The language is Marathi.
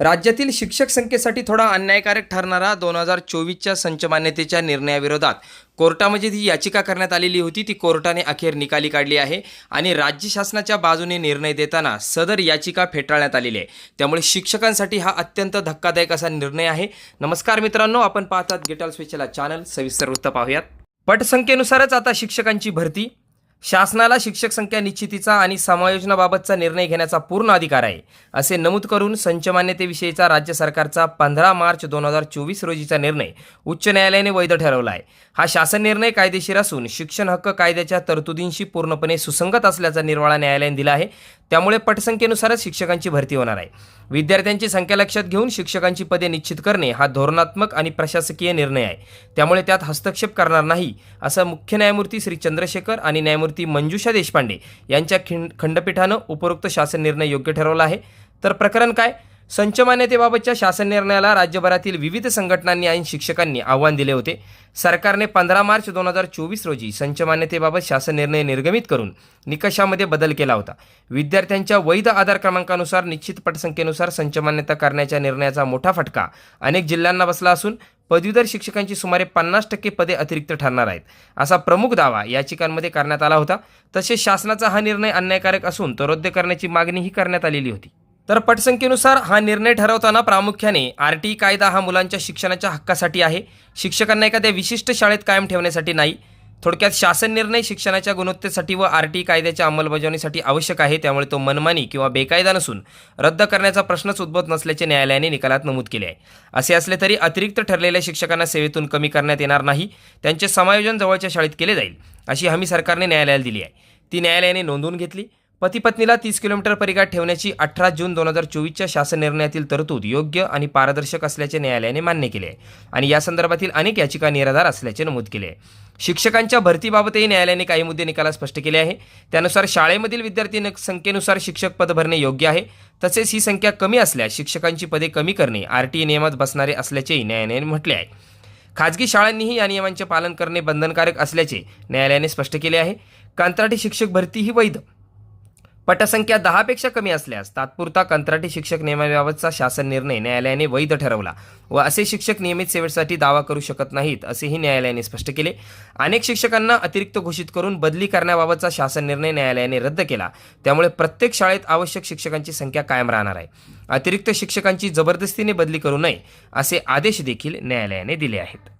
राज्यातील शिक्षक संख्येसाठी थोडा अन्यायकारक ठरणारा दोन हजार चोवीसच्या संच मान्यतेच्या निर्णयाविरोधात कोर्टामध्ये जी याचिका करण्यात आलेली होती ती कोर्टाने अखेर निकाली काढली आहे आणि राज्य शासनाच्या बाजूने निर्णय देताना सदर याचिका फेटाळण्यात आलेली आहे. त्यामुळे शिक्षकांसाठी हा अत्यंत धक्कादायक असा निर्णय आहे. नमस्कार मित्रांनो आपण पाहतात गेटल स्पेशल चॅनल सविस्तर वृत्त पाहूयात. पटसंख्येनुसारच आता शिक्षकांची भरती. शासनाला शिक्षक संख्या निश्चितीचा आणि समायोजनाबाबतचा निर्णय घेण्याचा पूर्ण अधिकार आहे असे नमूद करून संचमान्यतेविषयीचा राज्य सरकारचा पंधरा मार्च दोन हजार चोवीस रोजीचा निर्णय उच्च न्यायालयाने वैध ठरवला आहे. हा शासन निर्णय कायदेशीर असून शिक्षण हक्क कायद्याच्या तरतुदींशी पूर्णपणे सुसंगत असल्याचा निर्वाळा न्यायालयाने दिला आहे. त्यामुळे पटसंख्येनुसारच शिक्षकांची भरती होणार आहे. विद्यार्थ्यांची संख्या लक्षात घेऊन शिक्षकांची पदे निश्चित करणे हा धोरणात्मक आणि प्रशासकीय निर्णय आहे. त्यामुळे त्यात हस्तक्षेप करणार नाही असं मुख्य न्यायमूर्ती श्री चंद्रशेखर आणि न्यायमूर्ती मंजुषा देशपांडे यांच्या खिंड खंडपीठानं उपरोक्त शासन निर्णय योग्य ठरवला आहे. तर प्रकरण काय? संच मान्यतेबाबतच्या शासन निर्णयाला राज्यभरातील विविध संघटनांनी आणि शिक्षकांनी आव्हान दिले होते. सरकारने पंधरा मार्च दोन हजार चोवीस रोजी संच मान्यतेबाबत शासन निर्णय निर्गमित करून निकषामध्ये बदल केला होता. विद्यार्थ्यांच्या वैध आधार क्रमांकानुसार निश्चित पटसंख्येनुसार संच मान्यता करण्याच्या निर्णयाचा मोठा फटका अनेक जिल्ह्यांना बसला असून पदवीधर शिक्षकांची सुमारे पन्नास टक्के पदे अतिरिक्त ठरणार आहेत. असा प्रमुख दावा याचिकांमध्ये करण्यात आला होता. तसेच शासनाचा हा निर्णय अन्यायकारक असून तो रद्द करण्याची मागणीही करण्यात आलेली होती. तर पटसंख्येनुसार हा निर्णय ठरवताना प्रामुख्याने आर टी कायदा हा मुलांच्या शिक्षणाच्या हक्कासाठी आहे. शिक्षकांना एखाद्या विशिष्ट शाळेत कायम ठेवण्यासाठी नाही. थोडक्यात शासन निर्णय शिक्षणाच्या गुणवत्तेसाठी व आर टी कायद्याच्या अंमलबजावणीसाठी आवश्यक आहे. त्यामुळे तो मनमानी किंवा बेकायदा नसून रद्द करण्याचा प्रश्नच उद्भवत नसल्याचे न्यायालयाने निकालात नमूद केले आहे. असे असले तरी अतिरिक्त ठरलेल्या शिक्षकांना सेवेतून कमी करण्यात येणार नाही. त्यांचे समायोजन जवळच्या शाळेत केले जाईल अशी हमी सरकारने न्यायालयाला दिली आहे. ती न्यायालयाने नोंदवून घेतली. पतीपत्नीला तीस किलोमीटर परिघात ठेवण्याची अठरा जून दोन हजार चोवीसच्या शासन निर्णयातील तरतूद योग्य आणि पारदर्शक असल्याचे न्यायालयाने मान्य केले आहे आणि या संदर्भातील अनेक याचिका निराधार असल्याचे नमूद केले. आहे शिक्षकांच्या भरतीबाबतही न्यायालयाने काही मुद्दे निकालात स्पष्ट केले आहे. त्यानुसार शाळेमधील विद्यार्थी न- संख्येनुसार शिक्षक पद भरणे योग्य आहे. तसेच ही संख्या कमी असल्यास शिक्षकांची पदे कमी करणे आर टी नियमात बसणारे असल्याचेही न्यायालयाने म्हटले आहे. खाजगी शाळांनीही या नियमांचे पालन करणे बंधनकारक असल्याचे न्यायालयाने स्पष्ट केले आहे. कंत्राटी शिक्षक भरती ही वैध पटसंख्या दहापेक्षा कमी असल्यास तात्पुरता कंत्राटी शिक्षक नियमाबाबतचा शासन निर्णय न्यायालयाने वैध ठरवला व असे शिक्षक नियमित सेवेसाठी दावा करू शकत नाहीत असेही न्यायालयाने स्पष्ट केले. अनेक शिक्षकांना अतिरिक्त घोषित करून बदली करण्याबाबतचा शासन निर्णय न्यायालयाने रद्द केला. त्यामुळे प्रत्येक शाळेत आवश्यक शिक्षकांची संख्या कायम राहणार आहे. अतिरिक्त शिक्षकांची जबरदस्तीने बदली करू नये असे आदेश देखील न्यायालयाने दिले आहेत.